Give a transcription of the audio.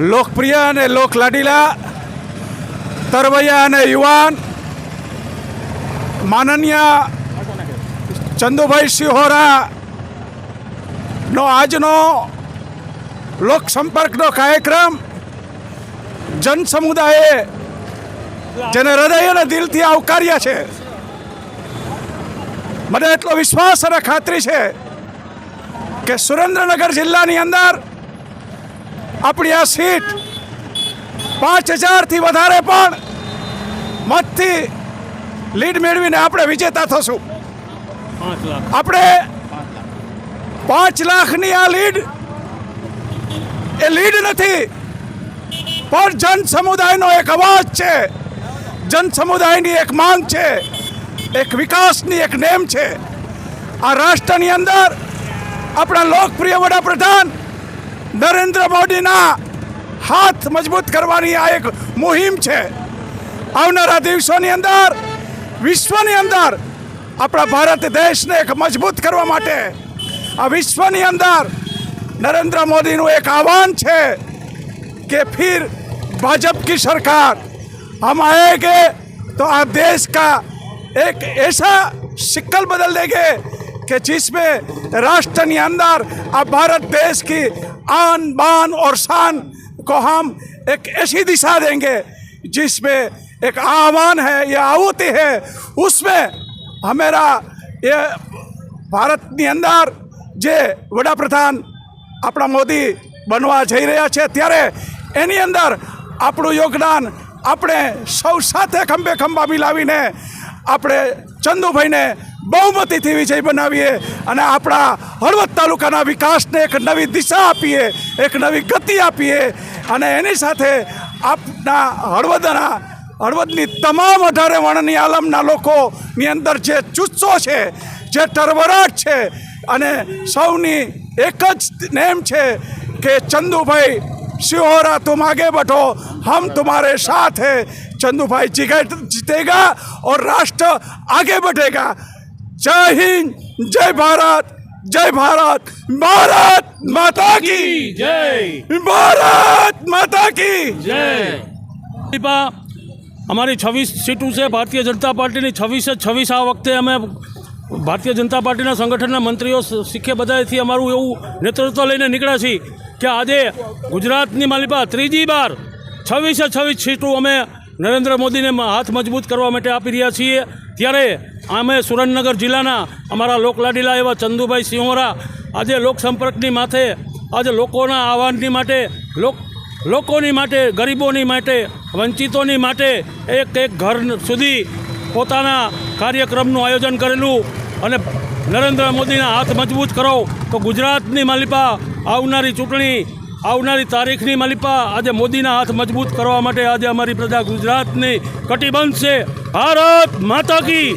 લોકપ્રિય અને લોક લાડીલા તરવૈયા અને યુવાન માનનીય ચંદુભાઈ સિંહોરા નો આજનો લોક સંપર્કનો કાર્યક્રમ જન સમુદાયે જેને હૃદય અને દિલથી આવકાર્યા છે. મને એટલો વિશ્વાસ અને ખાતરી છે કે સુરેન્દ્રનગર જિલ્લાની અંદર આપણી આ સીટ પાંચ હજારથી વધારે પણ મતથી લીડ મેળવીને આપણે વિજેતા થશું. આપણે પાંચ લાખની આ લીડ એ લીડ નથી પણ જન સમુદાયનો એક અવાજ છે. જન સમુદાયની એક માંગ છે એક વિકાસની એક નેમ છે. આ રાષ્ટ્રની અંદર આપણા લોકપ્રિય વડાપ્રધાન નરેન્દ્ર મોદીના હાથ મજબૂત કરવાની આ એક મુહિમ છે આવનારા દિવસોની અંદર વિશ્વની અંદર આપણા ભારત દેશને એક મજબૂત કરવા માટે આ વિશ્વની અંદર નરેન્દ્ર મોદીનું એક આહવાન છે कि फिर भाजपा की सरकार हम आएंगे तो आप देश का एक ऐसा शिक्कल बदल देंगे कि जिसमें राष्ट्र के अंदर अब भारत देश की आन बान और शान को हम एक ऐसी दिशा देंगे जिसमें एक आह्वान है ये आहुति है उसमें हमारा ये ભારતની અંદર જે વડાપ્રધાન આપણા મોદી બનવા જઈ રહ્યા છે ત્યારે એની અંદર આપણું યોગદાન આપણે સૌ સાથે ખંભે ખંભા મિલાવીને આપણે ચંદુભાઈને બહુમતીથી વિજય બનાવીએ અને આપણા હળવદ તાલુકાના વિકાસને એક નવી દિશા આપીએ, એક નવી ગતિ આપીએ અને એની સાથે આપના હળવદના, હળવદની તમામ અઢારે વર્ણની આલમના લોકોની અંદર જે ચુસ્સો છે, જે ટરવરાટ છે અને સૌની એક જ નેમ છે કે ચંદુભાઈ, શિહોરા તુમ આગે બઠો હમ તુમારે સાથ હે चंदू भाई जीगे जीतेगा और राष्ट्र आगे बढ़ेगा जय हिंद जय भारत जय भारत भारत माता की જય भारत माता की જય ભાજપા અમારી છવ્વીસ સીટો છે ભારતીય જનતા પાર્ટીની છવ્વીસે છવ્વીસ આ વખતે અમે ભારતીય જનતા પાર્ટીના સંગઠનના મંત્રીઓ શીખે બધાથી અમારું એવું નેતૃત્વ લઈને નીકળ્યા છીએ કે આજે ગુજરાતની માલિપા ત્રીજી બાર છવ્વીસે છવ્વીસ સીટો અમે નરેન્દ્ર મોદીને હાથ મજબૂત કરવા માટે આપી રહ્યા છીએ. ત્યારે અમે સુરેન્દ્રનગર જિલ્લાના અમારા લોકલાડીલા એવા ચંદુભાઈ સિંહોરા આજે લોકસંપર્કની માથે, આજે લોકોના આહવાનની માટે, લોક લોકોની માટે, ગરીબોની માટે, વંચિતોની માટે એક એક ઘર સુધી પોતાના કાર્યક્રમનું આયોજન કરેલું અને નરેન્દ્ર મોદીના હાથ મજબૂત કરો તો ગુજરાતની માલિપા આવનારી ચૂંટણી આવનારી તારીખની માલિપા આજે મોદીના હાથ મજબૂત કરવા માટે આજે અમારી પ્રજા ગુજરાતની કટિબંધ છે. ભારત માતા કી.